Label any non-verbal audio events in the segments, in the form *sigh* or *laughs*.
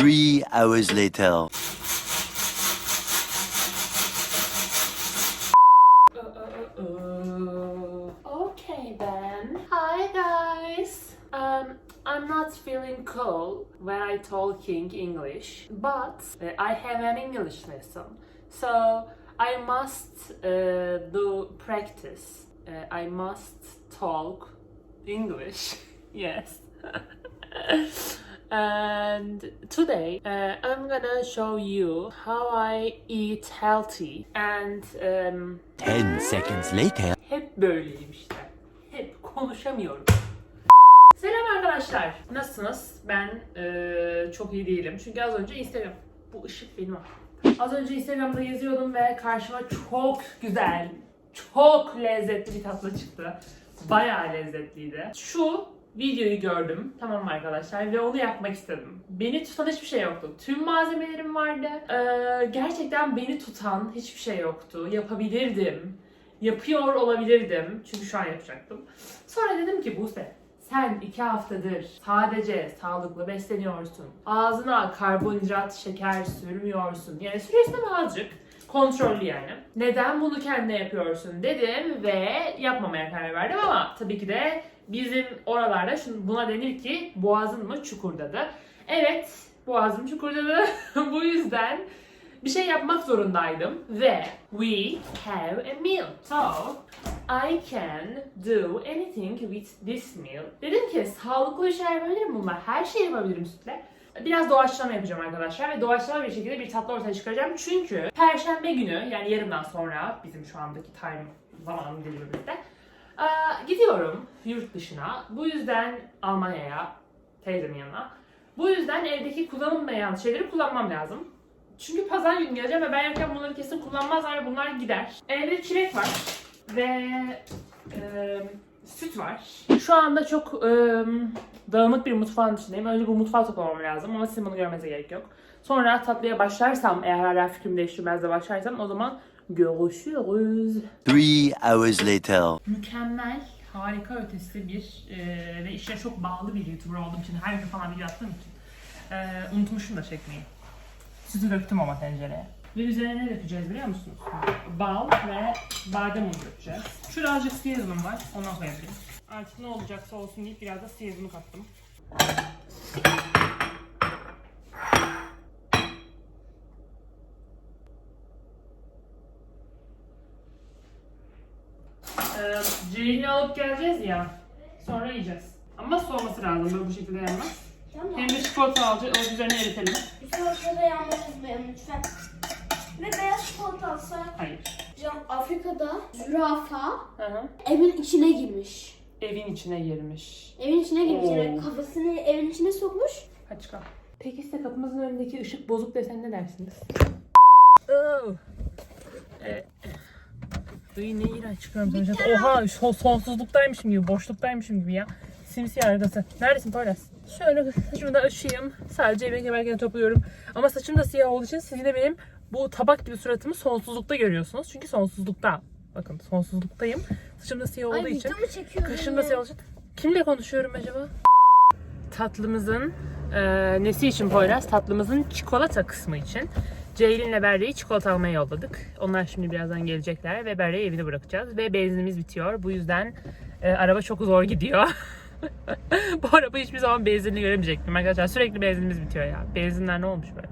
Three hours later. Okay then. Hi guys. Um, I'm not feeling cool when I talking English, but uh, I have an English lesson, so I must uh, do practice. Uh, I must talk English. *laughs* yes. *laughs* and today uh, I'm gonna show you how I eat healthy and um, Ten seconds later. hep böyleyim işte. Hep konuşamıyorum. Selam arkadaşlar. Nasılsınız? Ben eee, çok iyi değilim. Çünkü az önce Instagram... Bu ışık benim. Az önce Instagram'da geziyordum ve karşıma çok güzel, çok lezzetli bir tatlı çıktı. Bayağı lezzetliydi. Şu videoyu gördüm. Tamam arkadaşlar ve onu yapmak istedim. Beni tutan hiçbir şey yoktu. Tüm malzemelerim vardı. Eee, gerçekten beni tutan hiçbir şey yoktu. Yapabilirdim yapıyor olabilirdim. Çünkü şu an yapacaktım. Sonra dedim ki Buse sen iki haftadır sadece sağlıklı besleniyorsun. Ağzına karbonhidrat, şeker sürmüyorsun. Yani ama azıcık. Kontrollü yani. Neden bunu kendine yapıyorsun dedim ve yapmamaya karar verdim ama tabii ki de bizim oralarda şunu, buna denir ki boğazın mı çukurdadır. Evet boğazım çukurdadır. *laughs* Bu yüzden bir şey yapmak zorundaydım ve we have a meal. So I can do anything with this meal. Dedim ki sağlıklı bir şeyler yapabilirim bunlar. Her şeyi yapabilirim sütle. Biraz doğaçlama yapacağım arkadaşlar ve doğaçlama bir şekilde bir tatlı ortaya çıkaracağım. Çünkü Perşembe günü yani yarından sonra bizim şu andaki time zaman dilimimizde gidiyorum yurt dışına. Bu yüzden Almanya'ya, teyzemin yanına. Bu yüzden evdeki kullanılmayan şeyleri kullanmam lazım. Çünkü pazar günü geleceğim ve ben yokken bunları kesin kullanmazlar ve bunlar gider. Evde çilek var ve e, süt var. Şu anda çok e, dağınık bir mutfağın içindeyim. Önce bu mutfağı toplamam lazım ama sizin bunu görmenize gerek yok. Sonra tatlıya başlarsam eğer hala fikrimi değiştirmez de başlarsam o zaman görüşürüz. Three hours later. Mükemmel, harika ötesi bir e, ve işe çok bağlı bir YouTuber olduğum için, her gün falan video attığım için e, unutmuşum da çekmeyi. Sütü döktüm ama tencereye. Ve üzerine ne dökeceğiz biliyor musunuz? Bal ve badem unu dökeceğiz. Şurada azıcık siyah unum var, ondan koyabilirim. Artık ne olacaksa olsun deyip biraz da siyah unu kattım. Ee, Ceylin'i alıp geleceğiz ya. Sonra yiyeceğiz. Ama soğuması lazım. Böyle bu şekilde yanmaz. Tamam. Hem de çikolata alacağız. O üzerine eritelim. Çikolatada yanmayı lütfen. Ve beyaz çikolata alsak. Hayır. Can Afrika'da zürafa Hı hı. evin içine girmiş. Evin içine girmiş. Evin içine girmiş. Oo. Yani kafasını evin içine sokmuş. Hadi çıkalım. Peki size kapımızın önündeki ışık bozuk desen ne dersiniz? Oh. Evet. Iy ne iğrenç çıkıyorum sonuçta. Oha son, sonsuzluktaymışım gibi, boşluktaymışım gibi ya. Simsiyah arkası. Neredesin Poyraz? Şöyle saçımı da açayım. Sadece yemek yemerken topluyorum. Ama saçım da siyah olduğu için siz yine benim bu tabak gibi suratımı sonsuzlukta görüyorsunuz. Çünkü sonsuzlukta. Bakın sonsuzluktayım. Saçım da siyah olduğu Ay için. Kaşım da siyah olacak. Kimle konuşuyorum acaba? Tatlımızın e, nesi için Poyraz? Tatlımızın çikolata kısmı için. Ceylin'le Berre'yi çikolata almaya yolladık. Onlar şimdi birazdan gelecekler ve Berre'yi evine bırakacağız. Ve benzinimiz bitiyor. Bu yüzden e, araba çok zor gidiyor. *laughs* Bu araba hiçbir zaman benzinli göremeyecektim arkadaşlar. Sürekli benzinimiz bitiyor ya. Benzinler ne olmuş böyle?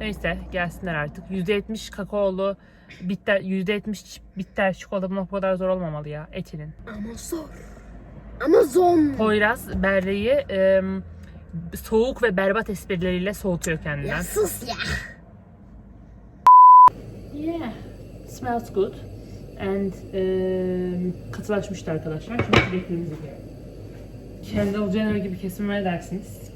Neyse gelsinler artık. %70 kakaolu bitter, %70 bitter çikolata buna bu kadar zor olmamalı ya. Etinin. Ama zor. Ama zor. Poyraz Berre'yi e, soğuk ve berbat esprileriyle soğutuyor kendinden. sus ya. Yeah, smells good. And e, katılaşmıştı arkadaşlar. Şimdi yiyelim. Kendall Jenner gibi kesim dersiniz?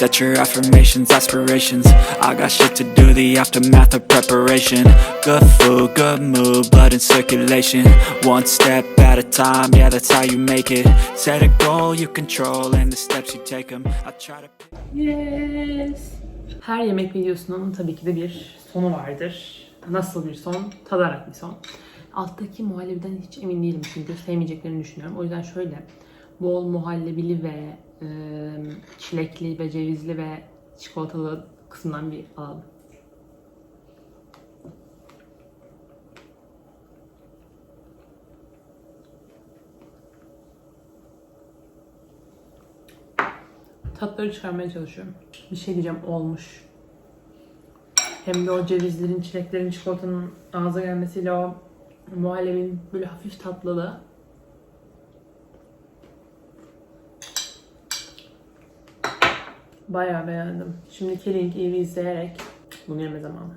Set your affirmations, aspirations. I got shit to do, the aftermath of preparation. Good food, good mood, blood in circulation. One step at a time, yeah, that's how you make it. Set a goal you control, and the steps you take them. I try to. Yes. Her yemek videosunun tabii ki de bir sonu vardır. Nasıl bir son? Tadarak bir son. Alttaki muhallebiden hiç emin değilim çünkü sevmeyeceklerini düşünüyorum. O yüzden şöyle bol muhallebili ve çilekli ve cevizli ve çikolatalı kısımdan bir alalım. Tatları çıkarmaya çalışıyorum. Bir şey diyeceğim olmuş. Hem de o cevizlerin, çileklerin, çikolatanın ağza gelmesiyle o muhallebinin böyle hafif tatlılığı. Bayağı beğendim. Şimdi Killing Eve'i izleyerek bunu yeme zamanı.